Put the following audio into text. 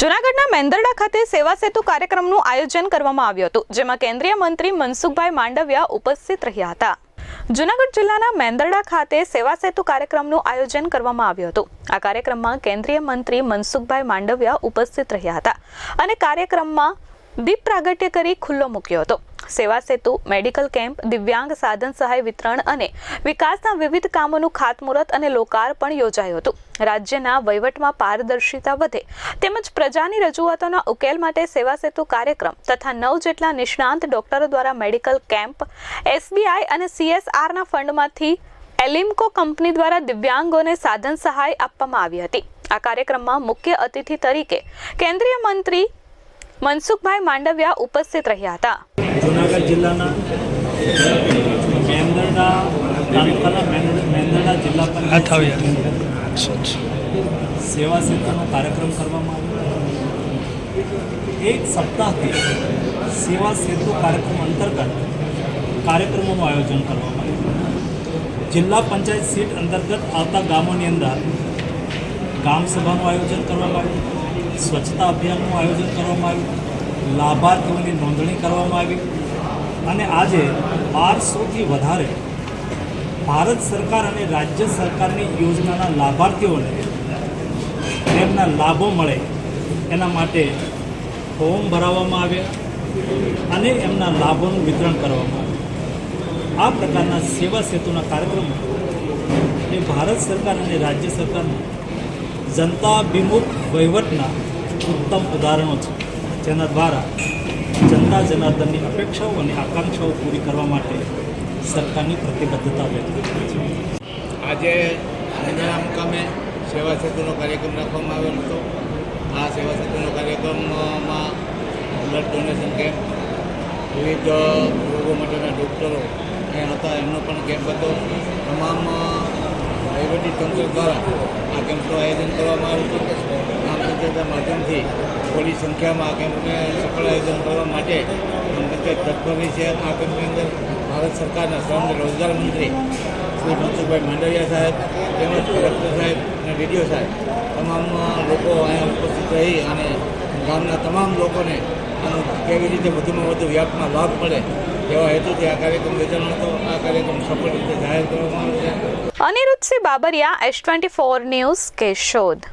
જૂનાગઢના મેંદરડા ખાતે સેવા સેતુ કાર્યક્રમનું આયોજન કરવામાં આવ્યું હતું, જેમાં કેન્દ્રીય મંત્રી મનસુખભાઈ માંડવિયા ઉપસ્થિત રહ્યા હતા. જૂનાગઢ જિલ્લાના મેંદરડા ખાતે સેવા સેતુ કાર્યક્રમનું આયોજન કરવામાં આવ્યું હતું. આ કાર્યક્રમમાં કેન્દ્રીય મંત્રી મનસુખભાઈ માંડવિયા ઉપસ્થિત રહ્યા હતા અને કાર્યક્રમમાં દીપ પ્રાગટ્ય કરી ખુલ્લો મૂક્યો હતો. સેવા સેતુ, મેડિકલ કેમ્પ, દિવ્યાંગ સાધન સહાય વિતરણ અને વિકાસના વિવિધ કામોનું ખાતમુહૂર્ત અને લોકાર્પણ યોજાયું હતું. રાજ્યના વહીવટમાં પારદર્શિતા વધે તેમજ પ્રજાની રજૂઆતોના ઉકેલ માટે સેવા સેતુ કાર્યક્રમ તથા નવ જેટલા નિષ્ણાંત ડોક્ટરો દ્વારા મેડિકલ કેમ્પ, એસબીઆઈ અને સીએસઆરના ફંડમાંથી એલિમ્કો કંપની દ્વારા દિવ્યાંગોને સાધન સહાય આપવામાં આવી હતી. આ કાર્યક્રમમાં મુખ્ય અતિથિ તરીકે કેન્દ્રીય મંત્રી મનસુખભાઈ માંડવિયા ઉપસ્થિત રહ્યા હતા. જુનાગઢ જિલ્લાના મેંદરડા તાલુકાના મેંદ- મેંદરડા જિલ્લા. પંચાયત સેવા સેતુનો કાર્યક્રમ કરવામાં આવ્યો. એક સપ્તાહથી સેવા સેતુ કાર્યક્રમ અંતર્ગત કાર્યક્રમોનું આયોજન કરવામાં આવ્યું. જિલ્લા પંચાયત સીટ અંતર્ગત આવતા ગામોની અંદર ગામ સભાનું આયોજન કરવામાં આવ્યું. સ્વચ્છતા અભિયાનનું આયોજન કરવામાં આવ્યું. લાભાર્થીઓની નોંધણી કરવામાં આવી. અને આજે બારસોથી વધારે ભારત સરકાર અને રાજ્ય સરકારની યોજનાના લાભાર્થીઓને તેમના લાભો મળે એના માટે ફોર્મ ભરાવવામાં આવ્યા અને એમના લાભોનું વિતરણ કરવામાં આવ્યું. આ પ્રકારના સેવા સેતુના કાર્યક્રમો એ ભારત સરકાર અને રાજ્ય સરકારના જનતાભિમુખ વહીવટના ઉત્તમ ઉદાહરણો છે. જેના દ્વારા જનતા જનાર્દનની અપેક્ષાઓ અને આકાંક્ષાઓ પૂરી કરવા માટે સરકારની પ્રતિબદ્ધતા વ્યક્ત કરી છે. આજે નંદના મુકામે સેવા સેતુનો કાર્યક્રમ રાખવામાં આવેલો હતો. આ સેવા સેતુનો કાર્યક્રમમાં બ્લડ ડોનેશન કેમ્પ વિવિધ રોગો માટેના ડૉક્ટરો અહીંયા હતા. એમનો પણ કેમ્પ હતો. તમામ વહીવટી તંત્ર દ્વારા આ કેમ્પનું આયોજન કરવામાં આવ્યું હતું. પંચાયતના માધ્યમથી થોડી સંખ્યામાં આ કેમ્પને સફળ આયોજન કરવા માટે પંચાયત તત્પરની છે. આ કેમ્પની અંદર ભારત સરકારના શ્રમ રોજગાર મંત્રી શ્રી મનસુખભાઈ માંડવિયા સાહેબ, તેમજ કલેક્ટર સાહેબ અને ડીડીઓ સાહેબ, તમામ લોકો અહીંયા ઉપસ્થિત રહી અને ગામના તમામ લોકોને આનો કેવી રીતે વધુમાં વધુ વ્યાપમાં લાભ મળે એવા હેતુથી આ કાર્યક્રમ યોજાનો હતો. આ કાર્યક્રમ સફળ રીતે જાહેર કરવામાં આવ્યો છે. Anirudhsinh Babariya S twenty four news Keshod.